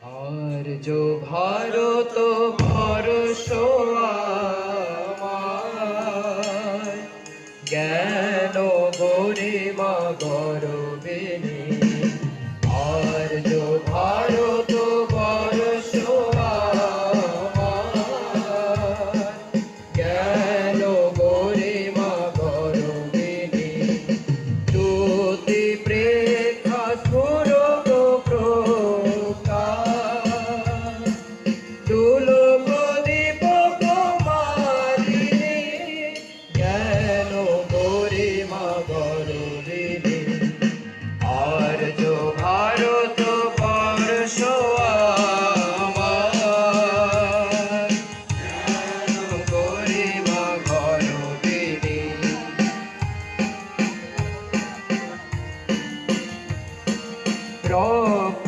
আর যো ভারত ভরসোয়া জ্ঞান গরিমা গরবিনী রক্ত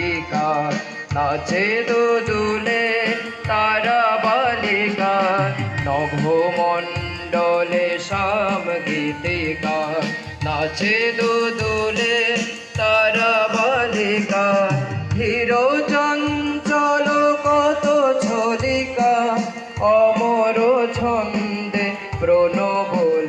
গীতিকা নাচে দুলে তারা বালিকা নভমণ্ডলে শাম গীতিকা নাচে দুলে তারা বালিকা হিরো চঞ্চল কত ছলিকা অমর ছন্দে প্রণব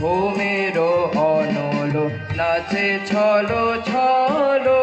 ভূমির অনল নাচে ছলো ছলো।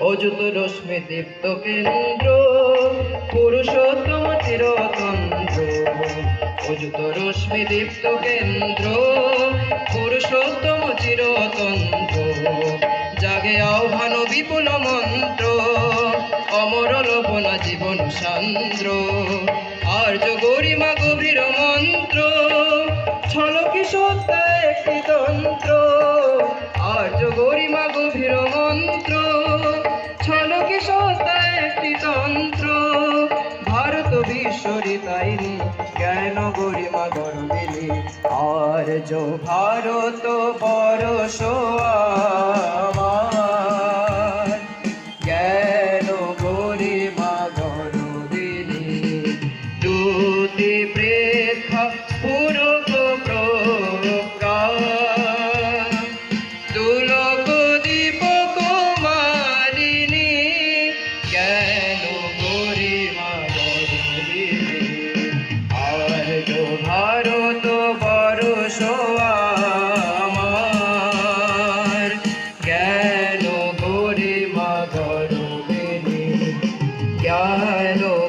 অযুত রশ্মি দীপ্ত কেন্দ্র, পুরুষোত্তম চিরতন্ত্র অযুত রশ্মি দীপ্ত কেন্দ্র, পুরুষোত্তম চিরতন্ত্র জাগে আহ্বান বিপুল মন্ত্র, অমর লোভনা জীবন সান্দ্র। আর্য গরিমা গভীর ঈশ্বরী তাইনি জ্ঞান গরিমা গরমিলি আর যো ভারত বরসোয়া জানো